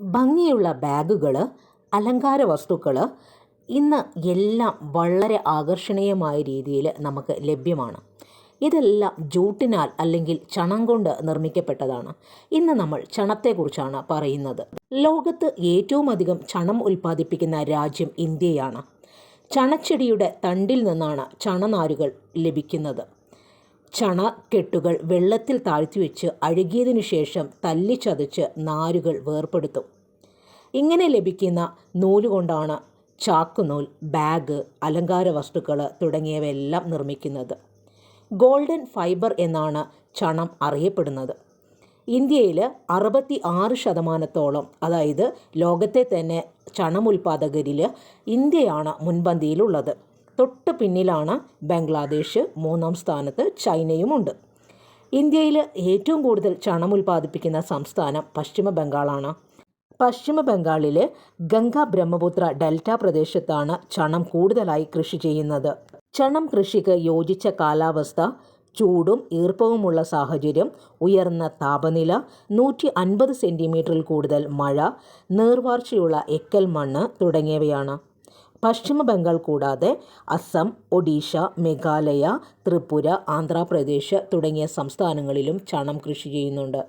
ഭംഗിയുള്ള ബാഗുകൾ അലങ്കാര വസ്തുക്കൾ ഇന്ന് എല്ലാം വളരെ ആകർഷണീയമായ രീതിയിൽ നമുക്ക് ലഭ്യമാണ്. ഇതെല്ലാം ജൂട്ടിനാൽ അല്ലെങ്കിൽ ചണം കൊണ്ട് നിർമ്മിക്കപ്പെട്ടതാണ്. ഇന്ന് നമ്മൾ ചണത്തെക്കുറിച്ചാണ് പറയുന്നത്. ലോകത്ത് ഏറ്റവും അധികം ചണം ഉൽപ്പാദിപ്പിക്കുന്ന രാജ്യം ഇന്ത്യയാണ്. ചണച്ചെടിയുടെ തണ്ടിൽ നിന്നാണ് ചണനാരുകൾ ലഭിക്കുന്നത്. ചണക്കെട്ടുകൾ വെള്ളത്തിൽ താഴ്ത്തിവെച്ച് അഴുകിയതിനു ശേഷം തല്ലി ചതച്ച് നാരുകൾ വേർപെടുത്തും. ഇങ്ങനെ ലഭിക്കുന്ന നൂലുകൊണ്ടാണ് ചാക്കുനൂൽ ബാഗ് അലങ്കാര വസ്തുക്കൾ തുടങ്ങിയവയെല്ലാം നിർമ്മിക്കുന്നത്. ഗോൾഡൻ ഫൈബർ എന്നാണ് ചണം അറിയപ്പെടുന്നത്. ഇന്ത്യയിൽ അറുപത്തി ആറ് ശതമാനത്തോളം അതായത് ലോകത്തെ തന്നെ ചണം ഉൽപ്പാദകരിൽ ഇന്ത്യയാണ് മുൻപന്തിയിലുള്ളത്. തൊട്ട് പിന്നിലാണ് ബംഗ്ലാദേശ് മൂന്നാം സ്ഥാനത്ത് ചൈനയുമുണ്ട്. ഇന്ത്യയിൽ ഏറ്റവും കൂടുതൽ ചണം ഉൽപ്പാദിപ്പിക്കുന്ന സംസ്ഥാനം പശ്ചിമ ബംഗാളാണ്. പശ്ചിമ ബംഗാളിലെ ഗംഗ ബ്രഹ്മപുത്ര ഡെൽറ്റ പ്രദേശത്താണ് ചണം കൂടുതലായി കൃഷി ചെയ്യുന്നത്. ചണം കൃഷിക്ക് യോജിച്ച കാലാവസ്ഥ ചൂടും ഈർപ്പവുമുള്ള സാഹചര്യം ഉയർന്ന താപനില നൂറ്റി അൻപത് സെന്റിമീറ്ററിൽ കൂടുതൽ മഴ നീർവാർച്ചയുള്ള എക്കൽ മണ്ണ് തുടങ്ങിയവയാണ്. പശ്ചിമ ബംഗാൾ കൂടാതെ അസം ഒഡീഷ മേഘാലയ ത്രിപുര ആന്ധ്രാപ്രദേശ് തുടങ്ങിയ സംസ്ഥാനങ്ങളിലും ചണം കൃഷി ചെയ്യുന്നുണ്ട്.